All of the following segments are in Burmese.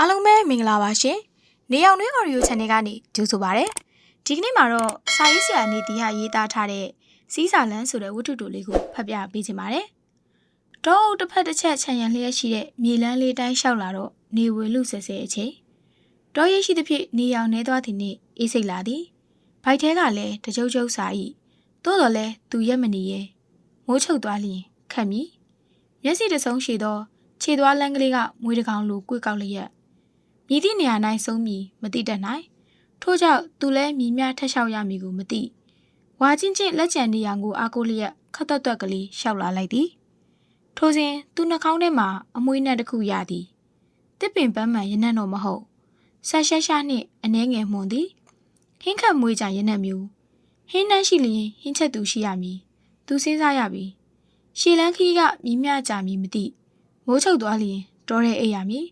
အားလုံးပဲမင်္ဂလာပါရှင်။နေအောင်နှွေး audio channel ကနေကြိုဆိုပါရစေ။ဒီကနေ့မှာတော့စာရေးဆရာနေတီဟာရေးသားထားတဲ့စီးစာလန်းဆိုတဲ့ဝတ္ထုတိုလေးကိုဖတ်ပြပေးချင်ပါတယ်။တောအုပ်တစ်ဖက်တစ်ချက်ခြံရံလျက်ရှိတဲ့မြေလန်းလေးတိုင်းလျှောက်လာတော့နေဝေလူဆဲဆဲအချိန်တောရိပ်ရှိသဖြင့်နေအောင်နေသွားသည်နှင့်အေးစိတ်လာသည်။ဘိုက်ထဲကလည်းတကြုတ်ကြုတ်စာ၏။သို့တော်လည်းသူရက်မနေရဲ့မိုးချုပ်သွားလျင်ခတ်မည်။မျက်စိတစ်စုံရှိသောခြေသွားလန်းကလေးကမွေးတကောင်လိုကွေ့ကောက်လျက် မြည်သည့်နေရာ၌ဆုံးမည်မသိတတ်နိုင်ထို့ကြောင့်သူလည်းမြည်များထက်လျှောက်ရမည်ကိုမသိဝါချင်းချင်းလက်ကျန်နေရန်ကိုအားကိုးလျက်ခတ်တွတ်တွက်ကလေးရှောက်လာလိုက်သည်ထိုစဉ်သူနှာခေါင်းထဲမှအမွှေးနဲ့တစ်ခုရသည်တစ်ပင်ပန်းမှန်ရနံ့တော့မဟုတ်ဆက်ရှားရှားနှင့်အနှဲငယ်မှုန်သည်ဟင်းခတ်မွေးကြရနံ့မျိုးဟင်းနှမ်းရှိလျင်ဟင်းချက်သူရှိရမည်သူစဉ်းစားရပြီရှည်လန်းခီးကမြည်မြကြမည်မသိမိုးချုပ်သွားလျင်တော်တဲ့အိပ်ရမည်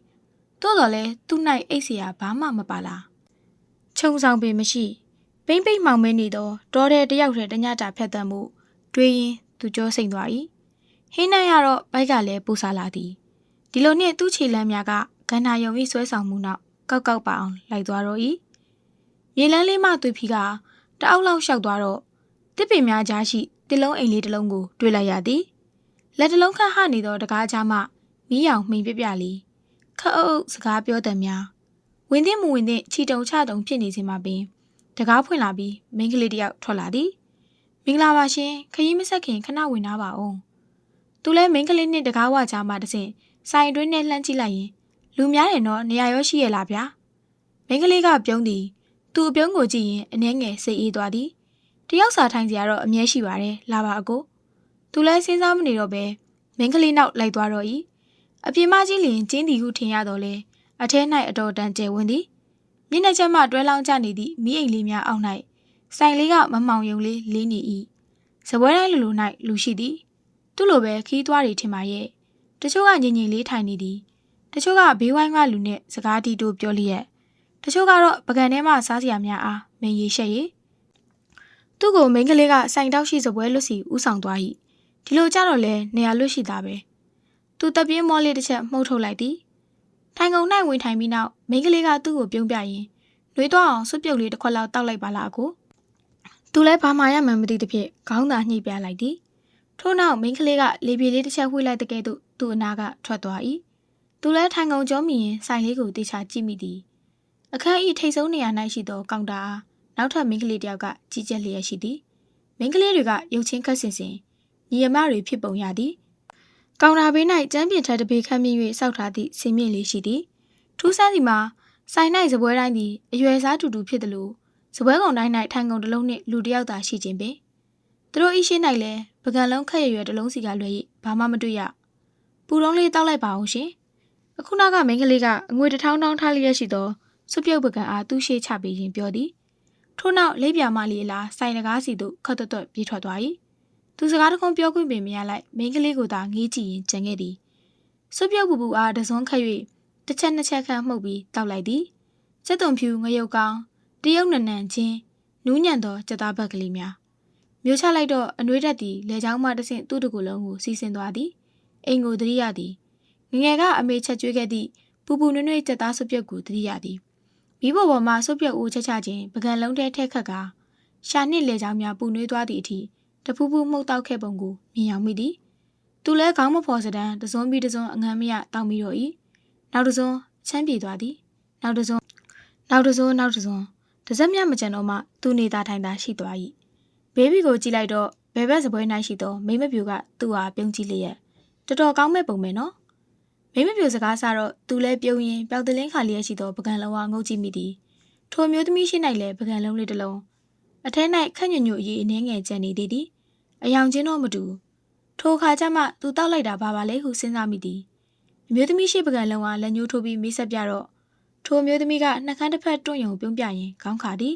တိုးတော်လဲသူ့၌အိတ်เสียဘာမှမပါလားခြုံဆောင်ပင်မရှိပိမ့်ပိမ့်မှောင်မဲနေတော့တော်တဲ့တယောက်တည်းတညတာဖြတ်တမ်းမှုတွေးရင်သူကြောစိမ့်သွား၏ဟင်းနိုင်ရတော့ဘိုက်ကလည်းပူစားလာသည်ဒီလိုနဲ့သူ့ခြေလမ်းများကကန္နာယုံဤဆွဲဆောင်မှုနောက်ကောက်ကောက်ပါအောင်လိုက်သွားတော့၏မြေလန်းလေးမှသူဖီကတအောက်လောက်လျှောက်သွားတော့တစ်ပင်များကြားရှိတစ်လုံးအိမ်လေးတစ်လုံးကိုတွေ့လိုက်ရသည်လက်တစ်လုံးခန့်ဟနေသောတကားကြားမှမီးရောင်မှိန်ပြပြလေး ခအုပ်အုပ်စကားပြောတဲ့များဝင်သင့်မဝင်သင့်ချီတုံချတုံဖြစ်နေချိန်မှာပင်တကားဖွင့်လာပြီးမိန်းကလေးတယောက်ထွက်လာသည်မင်္ဂလာပါရှင်ခရီးမဆက်ခင်ခဏဝင်လာပါအောင်သူလဲမိန်းကလေးနဲ့တကားဝကြားမှာတဆင့်ဆိုင်အတွင်းနဲ့လှမ်းကြည့်လိုက်ရင်လူများတယ်နော်နေရာရောရှိရလားဗျာမိန်းကလေးကပြုံးသည်သူအပြုံးကိုကြည့်ရင်အနှဲငယ်စိတ်အေးသွားသည်တယောက်စာထိုင်စရာတော့အမြဲရှိပါတယ်လာပါအကိုသူလဲစဉ်းစားမနေတော့ပဲမိန်းကလေးနောက်လိုက်သွားတော့၏ အပြင်မကြီးလင်ကျင်းတီဟုထင်ရတော့လေအထဲ၌အတော်တန်ကျယ်ဝန်းသည်မျက်နှာချက်မှတွဲလောင်းကျနေသည့်မိအိမ်လေးများအောက်၌ဆိုင်လေးကမမောင်ယုံလေးလေးနေ၏စပွဲတိုင်းလူလူ၌လူရှိသည်သူ့လိုပဲခီးသွားတွေထင်ပါရဲ့တချို့ကငြိမ်ငြိမ်လေးထိုင်နေသည်တချို့ကဘေးဝိုင်းကလူနဲ့စကားတီတို့ပြောလျက်တချို့ကတော့ပကံထဲမှစားစရာများအားမင်းရီရှက်ရီသူ့ကိုမိန်းကလေးကဆိုင်တောက်ရှိစပွဲလွတ်စီဥဆောင်သွား၏ဒီလိုကြတော့လဲနေရာလွတ်ရှိတာပဲ သူတပြင်းမောလေးတစ်ချက်မှုတ်ထုတ်လိုက်သည်ထိုင်ကုန်၌ဝင်ထိုင်ပြီးနောက်မိန်းကလေးကသူ့ကိုပြုံးပြရင်နှွေးတော့အောင်စွပ်ပြုတ်လေးတစ်ခွက်လောက်တောက်လိုက်ပါလားကိုသူလည်းဘာမှရမှန်းမသိသဖြင့်ခေါင်းသာညှိပြလိုက်သည်ထို့နောက်မိန်းကလေးကလေပြေလေးတစ်ချက်ဝှေ့လိုက်တဲ့ကဲ့သို့သူ့အနာကထွက်သွား၏သူလည်းထိုင်ကုန်ကြောမိရင်ဆိုင်လေးကိုတေချာကြည့်မိသည်အခန်းဤထိတ်ဆုံးနေရာ၌ရှိသောကောင်တာအားနောက်ထပ်မိန်းကလေးတစ်ယောက်ကကြီးကျက်လျက်ရှိသည်မိန်းကလေးတွေကရုပ်ချင်းခတ်ဆင်ဆင်ညီအမတွေဖြစ်ပုံရသည် ကောင်တာဘေး၌ကျမ်းပြင်ထက်တပေခန့်မြင့်၍စောက်ထားသည့်စင်မြင့်လေးရှိသည်ထူးဆန်းစီမှာဆိုင်၌စပွဲတိုင်းသည်အရွယ်စားတူတူဖြစ်သလိုစပွဲကောင်တိုင်း၌ထိုင်ကုန်တစ်လုံးနှင့်လူတစ်ယောက်သာရှိခြင်းပင်သူတို့ဤရှိ၌လည်းပကံလုံးခက်ရရွယ်တစ်လုံးစီကလွယ်၍ဘာမှမတွေ့ရပူတုံးလေးတောက်လိုက်ပါအောင်ရှင်အခုနောက်ကမိန်းကလေးကအငွေတစ်ထောင်းထောင်းထားလျက်ရှိသောစွပြုတ်ပကံအားသူ့ရှေ့ချပြီးရင်ပြောသည်ထို့နောက်လေးပြာမလေးလားဆိုင်တကားစီသို့ခတ်တွတ်တွတ်ပြေးထွက်သွား၏ သူစကားတခုပြောခွင့်ပင်မရလိုက်မိန်းကလေးကိုသာငေးကြည့်ရင်ကြံခဲ့သည်စွပြုတ်ပူပူအားတစွန်းခတ်၍တစ်ချက်နှစ်ချက်ခန့်မှုတ်ပြီးတောက်လိုက်သည်စက်တုံဖြူငရုတ်ကောင်းတရုတ်နနန်ချင်းနူးညံ့သောကြက်သားဘက်ကလေးများမျိုးချလိုက်တော့အနှွေးတက်သည်လေချောင်းမှတဆင့်သူ့တကူလုံးကိုစီးဆင်းသွားသည်အိမ်ကိုတတိယသည်ငငယ်ကအမေချက်ကျွေးခဲ့သည့်ပူပူနွေ့နွေ့ကြက်သားစွပြုတ်ကိုတတိယသည်မိဘပေါ်မှာစွပြုတ်ဦးချက်ချခြင်းပကံလုံးထဲထက်ခတ်ကရှာနှစ်လေချောင်းများပူနွေးသွားသည့်အထိ တပူပူမှုတ်တောက်ခဲ့ပုံကိုမြင်အောင်မိသည်သူလဲခေါင်းမဖော်စဒံတစုံပြီးတစုံအငမ်းမရတောင်းပြီးတော့၏နောက်တစုံချမ်းပြေသွားသည်နောက်တစုံနောက်တစုံနောက်တစုံတစက်မြမကြံတော့မှသူ့နေတာထိုင်တာရှိသွား၏ဘေဘီကိုကြည့်လိုက်တော့ဘယ်ဘက်စပွဲ၌ရှိသောမိမပြူကသူ့ဟာပြုံးကြည့်လျက်တော်တော်ကောင်းမဲ့ပုံပဲနော်မိမပြူစကားစားတော့သူလဲပြုံးရင်ပျောက်တလင်းခါလျက်ရှိသောပကံလုံးဝငုတ်ကြည့်မိသည်ထိုမျိုးသမီးရှိ၌လည်းပကံလုံးလေးတစ်လုံးအထဲ၌ခက်ညွညွအရေးအနှဲငယ်ကျန်နေသေးသည် အယောင်ချင်းတော့မတူထိုအခါကျမှသူတောက်လိုက်တာဘာပါလဲဟုစဉ်းစားမိသည်အမျိုးသမီးရှိပကံလုံးကလက်ညှိုးထိုးပြီးမိဆက်ပြတော့ထိုအမျိုးသမီးကနှကန်းတစ်ဖက်တွန့်ယုံပြုံးပြရင်ခေါင်းခါသည်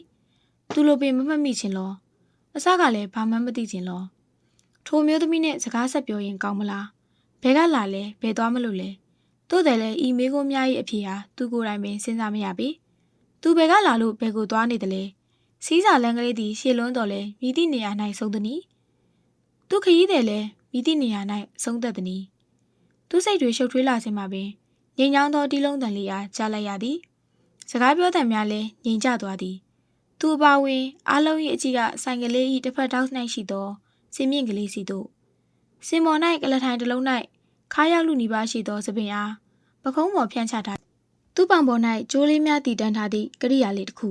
သူလိုပင်မမှတ်မိခြင်းလောအစကလည်းဘာမှမသိခြင်းလောထိုမျိုးသမီးနဲ့စကားဆက်ပြောရင်ကောင်းမလားဘဲကလာလဲဘဲသွားမလို့လဲသို့တယ်လည်းဤမေးခွန်းများ၏အဖြေဟာသူကိုယ်တိုင်ပင်စဉ်းစားမရပေသူဘဲကလာလို့ဘဲကိုသွားနေတယ်လဲစီးစာလန်းကလေးသည်ရှေလွန်းတော်လဲမိသည့်နေရာ၌ဆုံးသည်။ သူခရီးတယ်လဲမိသည့်နေရာ၌ဆုံးသက်သည်။သူစိတ်တွေရှုပ်ထွေးလာခြင်းမှာပင်ငိမ်ချောင်းသောတီးလုံးတန်လေးအားကြားလိုက်ရသည်စကားပြောတံများလည်းငြိမ်ကျသွားသည်သူအပါဝင်အားလုံး၏အကြည့်ကဆိုင်ကလေး၏တစ်ဖက်ထောက်၌ရှိသောစင်မြင့်ကလေးစီတို့စင်မော်၌ကလထိုင်တစ်လုံး၌ခါရောက်လူနီးပါးရှိသောသပင်အားပကုံးပေါ်ဖြန့်ချထားသူ့ပောင်ပေါ်၌ကျိုးလေးများတည်တန်းထားသည့်ကရိယာလေးတစ်ခု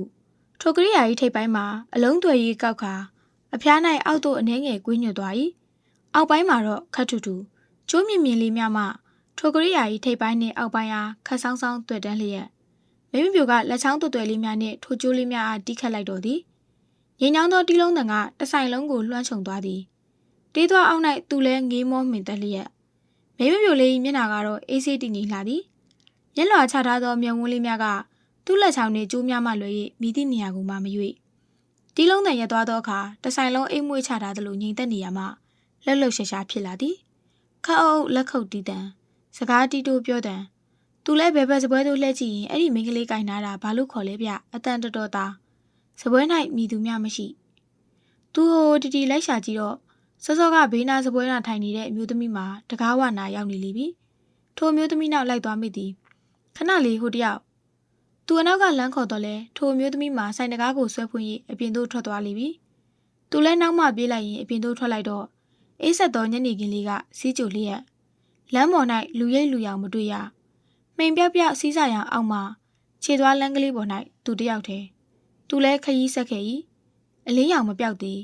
ထိုကရိယာ၏ထိပ်ပိုင်းမှာအလုံးသွယ်၍ကောက်ခါ အဖျား၌အောက်သို့အနှဲငယ်ကွေးညွတ်သွား၏အောက်ပိုင်းမှာတော့ခတ်ထူထူကျိုးမြင့်မြင့်လေးများမှထိုကရိယာ၏ထိပ်ပိုင်းနှင့်အောက်ပိုင်းအားခတ်ဆောင်းဆောင်းတွေ့တန်းလျက်မိမပြိုကလက်ချောင်းတွယ်တွယ်လေးများနှင့်ထိုကျိုးလေးများအားတီးခတ်လိုက်တော့သည်ငိန်ညောင်းသောတီးလုံးတန်ကတဆိုင်လုံးကိုလွှမ်းခြုံသွားသည်တေးသွားအောက်၌သူလည်းငေးမောမှင်သက်လျက်မိမပြိုလေး၏မျက်နှာကတော့အေးဆေးတည်ငြိမ်လာသည်မျက်လွှာချထားသောမျက်ဝန်းလေးများကသူ့လက်ချောင်းနှင့်ကျိုးများမှလွယ်၍မိသည့်နေရာကိုမှမရွေ့ တီးလုံးတန်ရက်သွားသောအခါတဆိုင်လုံးအိမ်မွေးချထားသလိုငြိမ်သက်နေရမှလှက်လှုပ်ရှားရှားဖြစ်လာသည်ခတ်အုပ်လက်ခုပ်တီးတန်စကားတီးတိုးပြောတန်သူလည်းဘယ်ဘက်စပွဲသို့လှည့်ကြည့်ရင်အဲ့ဒီမိန်းကလေးကင်နာတာဘာလို့ခေါ်လဲဗျအတန်တော်တော်သားစပွဲ၌မိသူများမရှိသူဟိုတီတီလိုက်ရှာကြည့်တော့စောစောကဘေးနာစပွဲနာထိုင်နေတဲ့အမျိုးသမီးမှာတကားဝနာရောက်နေလိပြီထိုအမျိုးသမီးနောက်လိုက်သွားမိသည်ခဏလေးဟိုတယောက် သူအနောက်ကလမ်းခေါ်တော့လဲထိုအမျိုးသမီးမှာဆိုင်တကားကိုဆွဲဖွင့်၍အပြင်သို့ထွက်သွားလိမ့်ပြီသူလည်းနောက်မှပြေးလိုက်ရင်အပြင်သို့ထွက်လိုက်တော့အေးဆက်သောညနေခင်းလေးကစီးကြိုလျက်လမ်းပေါ်၌လူရိပ်လူရောင်မတွေ့ရမှိန်ပြောက်ပြောက်စီးစာရောင်အောက်မှခြေသွားလမ်းကလေးပေါ်၌သူတယောက်တည်းသူလည်းခရီးဆက်ခဲ့၏အလင်းရောင်မပြောက်သေး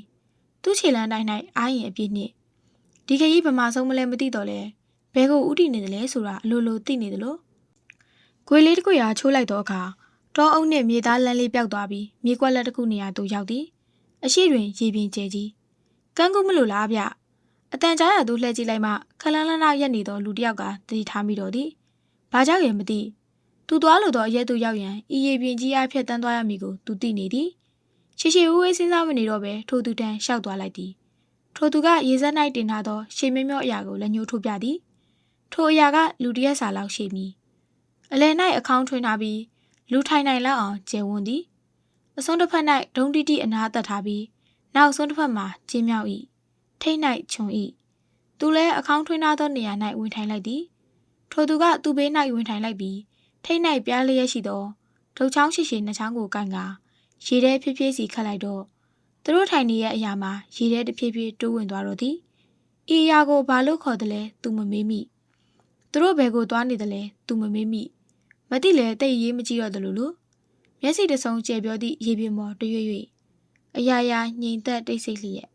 သူ့ခြေလမ်းတိုင်း၌အားရင်အပြည့်နှင့်ဒီခရီးဗမာဆုံးမလဲမသိတော့လဲဘဲကိုဥတီနေတယ်လဲဆိုတာအလိုလိုသိနေတယ်လို့ ခွေလေးတစ်ခွေအားချိုးလိုက်တော့အခါတောအုပ်နှင့်မြေသားလမ်းလေးပြောက်သွားပြီးမြေကွက်လက်တစ်ခုနေရာသို့ရောက်သည်အရှိတွင်ရေပြင်ကျဲကြီးကန်းကူးမလို့လားဗျအတန်ကြားရသူလှည့်ကြည့်လိုက်မှခလန်းလန်းလောက်ရက်နေသောလူတစ်ယောက်ကတတိထားမိတော့သည်ဘာကြောင့်ရမသိသူသွားလို့တော့အရက်သူရောက်ရန်ဤရေပြင်ကြီးအားဖြတ်တန်းသွားရမည်ကိုသူသိနေသည်ရှေရှေဝေးဝေးစဉ်းစားမနေတော့ပဲထိုသူတန်းရှောက်သွားလိုက်သည်ထိုသူကရေစက်၌တင်ထားသောရှေမမျော့အရာကိုလက်ညှိုးထိုးပြသည်ထိုအရာကလူတရက်စာလောက်ရှိမည် အလယ်၌အခေါင်းထွင်းထားပြီးလူထိုင်နိုင်လောက်အောင်ကျယ်ဝန်းသည်အစွန်းတစ်ဖက်၌ဒုံတီတီအနားသက်ထားပြီးနောက်ဆုံးတစ်ဖက်မှာကျင်းမြောက်၏ထိတ်၌ခြုံ၏သူလည်းအခေါင်းထွင်းထားသောနေရာ၌ဝင်ထိုင်လိုက်သည်ထိုသူကသူ့ဘေး၌ဝင်ထိုင်လိုက်ပြီးထိတ်၌ပြားလျက်ရှိသောဒုတ်ချောင်းရှိရှိနှချောင်းကိုကန်ကရေထဲဖြည်းဖြည်းစီခတ်လိုက်တော့သူတို့ထိုင်နေရဲ့အရာမှာရေထဲတဖြည်းဖြည်းတိုးဝင်သွားတော့သည်ဤအရာကိုဘာလို့ခေါ်တယ်လဲသူမမေးမိသူတို့ဘယ်ကိုသွားနေတယ်လဲသူမမေးမိ မသိလဲတိတ်ရေးမကြည့်တော့တယ်လို့လို့မျက်စိတဆုံကျဲပြောသည့်ရေပြင်ပေါ်တရွေ့ရွေ့အရာရာငြိမ်သက်တိတ်ဆိတ်လျက်